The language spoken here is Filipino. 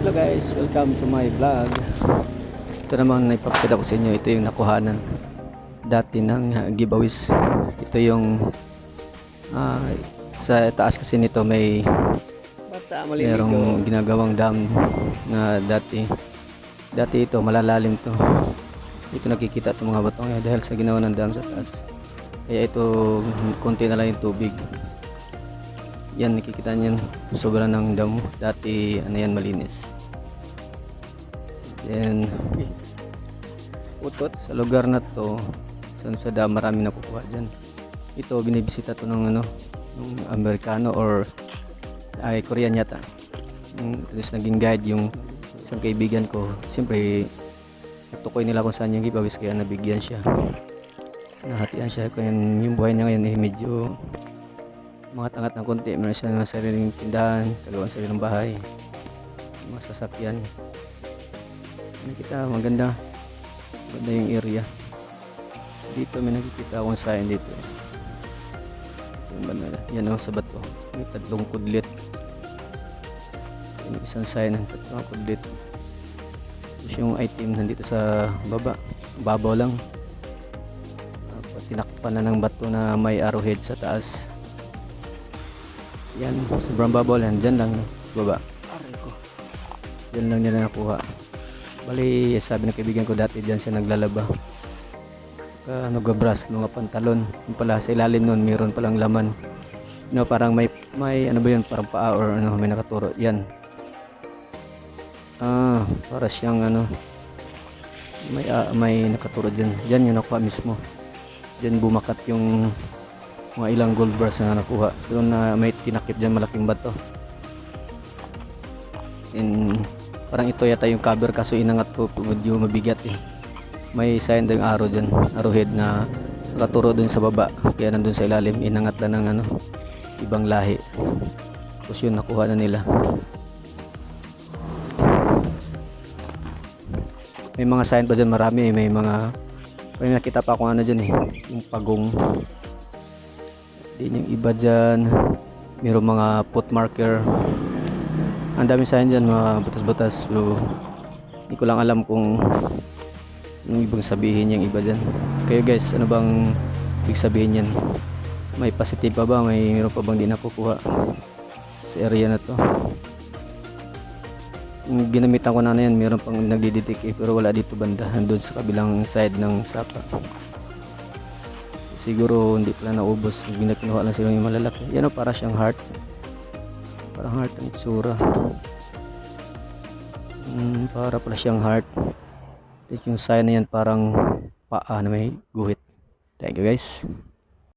Hello guys, welcome to my vlog. Ito naman naipapakita ko sa inyo, ito yung nakuhanan dati ng uh, giveaways. Ito yung ah, sa taas kasi nito may Bata, merong ginagawang dam na dati. Dati ito malalalim to. Ito nakikita itong mga batong dahil sa ginawa ng dam sa taas. Kaya ito konti na lang yung tubig. Yan nakikita niyan sobra ng damo. Dati ano yan malinis. Then Utot. sa lugar na to sa, sa dam marami nakukuha dyan. Ito binibisita to ng ano ng Amerikano or ay Korean yata. Yung, tapos naging guide yung isang kaibigan ko. Siyempre tukoy nila kung saan yung giveaways kaya nabigyan siya. Nahatian siya kaya yung buhay niya ngayon eh medyo mga tangat ng konti. Meron siya ng sariling tindahan, kagawa ng sariling bahay, mga sasakyan. Nakita, maganda. Maganda yung area. Dito may nakikita akong sign dito. Yan o, sa bato. May tatlong kudlit. Yung isang sign ng tatlong kudlit. Tapos yung item nandito sa baba. Babaw lang. Tinakpan na ng bato na may arrowhead sa taas. Yan, sobrang babaw yan. Dyan lang sa baba. Diyan lang nila nakuha. Bali, sabi ng kaibigan ko dati diyan siya naglalaba. Saka nagabras ng mga pantalon. Yung pala sa ilalim nun, mayroon palang laman. No, parang may, may ano ba yun, parang paa or ano, may nakaturo. Yan. Ah, para siyang ano, may, ah, may nakaturo dyan. Diyan yung nakuha mismo. Diyan bumakat yung mga ilang gold bars na nakuha. Doon na may tinakip dyan malaking bato. In, parang ito yata yung cover kaso inangat ko medyo mabigat eh. May sign ng arrow dyan, arrowhead na nakaturo dun sa baba. Kaya nandun sa ilalim, inangat lang ng ano, ibang lahi. Tapos yun, nakuha na nila. May mga sign pa dyan, marami eh. May mga, may nakita pa akong ano dyan eh, yung pagong. Din yung iba dyan, mayroong mga foot marker. Ang dami sign dyan, mga butas-butas. So, hindi ko lang alam kung yung ibang sabihin yung iba dyan. Kayo guys, ano bang ibig sabihin yan? May positive pa ba? May meron pa bang di nakukuha sa area na to? Yung ginamitan ko na na yan, meron pang nagdiditik eh, pero wala dito banda. Andun sa kabilang side ng sapa. Siguro hindi pala naubos. Binakinuha lang sila yung malalaki. Yan o, para siyang heart. Parang heart ang itsura. Hmm, para pala siyang heart. Tapos yung sign na yan parang paa na may guhit. Thank you guys.